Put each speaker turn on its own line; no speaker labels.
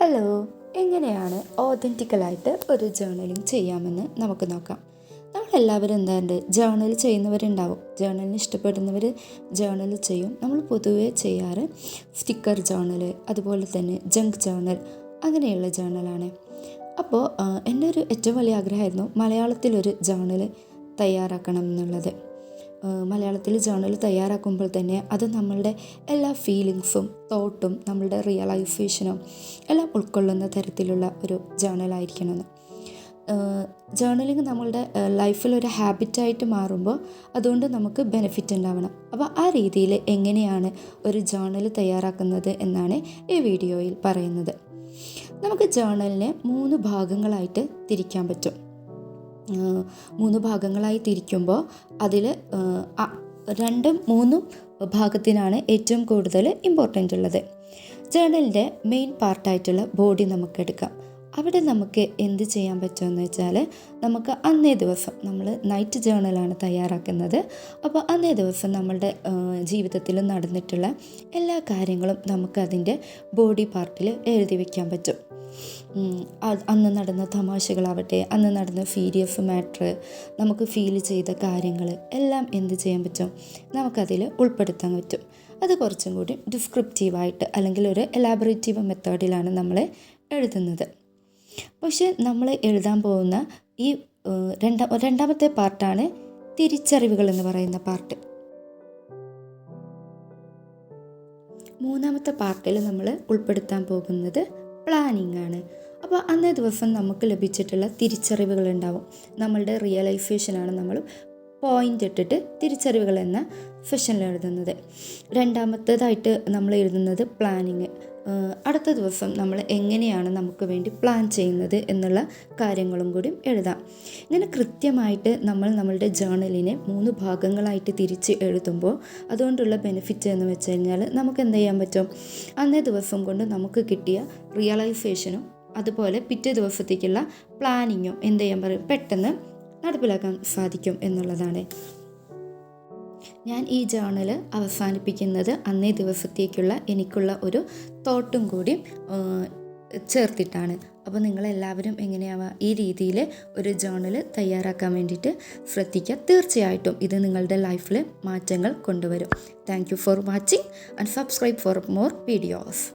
Hello എങ്ങനെയാണ് ഓതന്റിക്കലായിട്ട് ഒരു journaling ചെയ്യാമെന്ന് നമുക്ക് നോക്കാം. നമ്മളെല്ലാവരും എന്താണ്ട് ജേർണൽ ചെയ്യുന്നവരുണ്ടാവും. ജേർണലിന് ഇഷ്ടപ്പെടുന്നവർ ജേർണൽ ചെയ്യും. നമ്മൾ പൊതുവെ ചെയ്യാറ് സ്റ്റിക്കർ ജേർണൽ അതുപോലെ തന്നെ ജങ്ക് ജേർണൽ അങ്ങനെയുള്ള ജേർണലാണ് അപ്പോൾ എന്റെ ഒരു ഏറ്റവും വലിയ ആഗ്രഹമായിരുന്നു മലയാളത്തിലൊരു ജേർണൽ തയ്യാറാക്കണം എന്നുള്ളത്. മലയാളത്തിൽ ജേണൽ തയ്യാറാക്കുമ്പോൾ തന്നെ അത് നമ്മളുടെ എല്ലാ ഫീലിങ്സും തോട്ടും നമ്മളുടെ റിയലൈസേഷനും എല്ലാം ഉൾക്കൊള്ളുന്ന തരത്തിലുള്ള ഒരു ജേണൽ ആയിരിക്കണമെന്ന്. ജേർണലിങ് നമ്മളുടെ ലൈഫിൽ ഒരു ഹാബിറ്റായിട്ട് മാറുമ്പോൾ അതുകൊണ്ട് നമുക്ക് ബെനിഫിറ്റ് ഉണ്ടാവണം. അപ്പോൾ ആ രീതിയിൽ എങ്ങനെയാണ് ഒരു ജേണൽ തയ്യാറാക്കുന്നത് എന്നാണ് ഈ വീഡിയോയിൽ പറയുന്നത്. നമുക്ക് ജേണലിനെ മൂന്ന് ഭാഗങ്ങളായിട്ട് തിരിക്കാൻ പറ്റും. മൂന്ന് ഭാഗങ്ങളായി തിരിക്കുമ്പോൾ അതിൽ രണ്ടും മൂന്നും ഭാഗത്തിനാണ് ഏറ്റവും കൂടുതൽ ഇമ്പോർട്ടന്റ് ഉള്ളത്. ജേണലിന്റെ മെയിൻ പാർട്ടായിട്ടുള്ള ബോഡി നമുക്ക് എടുക്കാം. അവിടെ നമുക്ക് എന്ത് ചെയ്യാൻ പറ്റുമെന്ന് വെച്ചാൽ നമുക്ക് അന്നേ ദിവസം നമ്മൾ നൈറ്റ് ജേണലാണ് തയ്യാറാക്കുന്നത്. അപ്പോൾ അന്നേ ദിവസം നമ്മളുടെ ജീവിതത്തിൽ നടന്നിട്ടുള്ള എല്ലാ കാര്യങ്ങളും നമുക്കതിന്റെ ബോഡി പാർട്ടിൽ എഴുതി വയ്ക്കാൻ പറ്റും. അന്ന് നടന്ന തമാശകളാവട്ടെ അന്ന് നടന്ന സീരിയസ് മാറ്റർ നമുക്ക് ഫീൽ ചെയ്ത കാര്യങ്ങൾ എല്ലാം എന്ത് ചെയ്യാൻ പറ്റും? നമുക്കതിൽ ഉൾപ്പെടുത്താൻ പറ്റും. അത് കുറച്ചും കൂടി ഡിസ്ക്രിപ്റ്റീവായിട്ട് അല്ലെങ്കിൽ ഒരു എലാബറേറ്റീവ് മെത്തേഡിലാണ് നമ്മൾ എഴുതുന്നത്. പക്ഷേ നമ്മൾ എഴുതാൻ പോകുന്ന ഈ രണ്ടാ രണ്ടാമത്തെ പാർട്ടാണ് തിരിച്ചറിവുകൾ എന്ന് പറയുന്ന പാർട്ട് മൂന്നാമത്തെ പാർട്ടിൽ നമ്മൾ ഉൾപ്പെടുത്താൻ പോകുന്നത് പ്ലാനിങ് ആണ് അപ്പോൾ അന്നേ ദിവസം നമുക്ക് ലഭിച്ചിട്ടുള്ള തിരിച്ചറിവുകൾ ഉണ്ടാവും നമ്മളുടെ റിയലൈസേഷനാണ് നമ്മൾ പോയിന്റ് ഇട്ടിട്ട് തിരിച്ചറിവുകൾ എന്ന സെഷനിൽ എഴുതുന്നത്. രണ്ടാമത്തേതായിട്ട് നമ്മൾ എഴുതുന്നത് പ്ലാനിങ് അടുത്ത ദിവസം നമ്മൾ എങ്ങനെയാണ് നമുക്ക് വേണ്ടി പ്ലാൻ ചെയ്യുന്നത് എന്നുള്ള കാര്യങ്ങളും കൂടി എഴുതാം. ഇങ്ങനെ കൃത്യമായിട്ട് നമ്മൾ നമ്മളുടെ ജേണലിനെ മൂന്ന് ഭാഗങ്ങളായിട്ട് തിരിച്ച് എഴുതുമ്പോൾ അതുകൊണ്ടുള്ള ബെനിഫിറ്റ് എന്ന് വെച്ച് കഴിഞ്ഞാൽ നമുക്ക് എന്ത് ചെയ്യാൻ പറ്റും? അന്നേ ദിവസം കൊണ്ട് നമുക്ക് കിട്ടിയ റിയലൈസേഷനും അതുപോലെ പിറ്റേ ദിവസത്തേക്കുള്ള പ്ലാനിങ്ങും എന്ത് ചെയ്യാൻ പറയും? പെട്ടെന്ന് നടപ്പിലാക്കാൻ സാധിക്കും എന്നുള്ളതാണ്. ഞാൻ ഈ ജേണൽ അവസാനിപ്പിക്കുന്നത് അന്നേ ദിവസത്തേക്കുള്ള എനിക്കുള്ള ഒരു തോട്ടും കൂടി ചേർത്തിട്ടാണ്. അപ്പോൾ നിങ്ങളെല്ലാവരും എങ്ങനെയാവ ഈ രീതിയിൽ ഒരു ജേണൽ തയ്യാറാക്കാൻ വേണ്ടിയിട്ട് ശ്രദ്ധിക്കുക. തീർച്ചയായിട്ടും ഇത് നിങ്ങളുടെ ലൈഫിൽ മാറ്റങ്ങൾ കൊണ്ടുവരും. Thank for watching and subscribe for more videos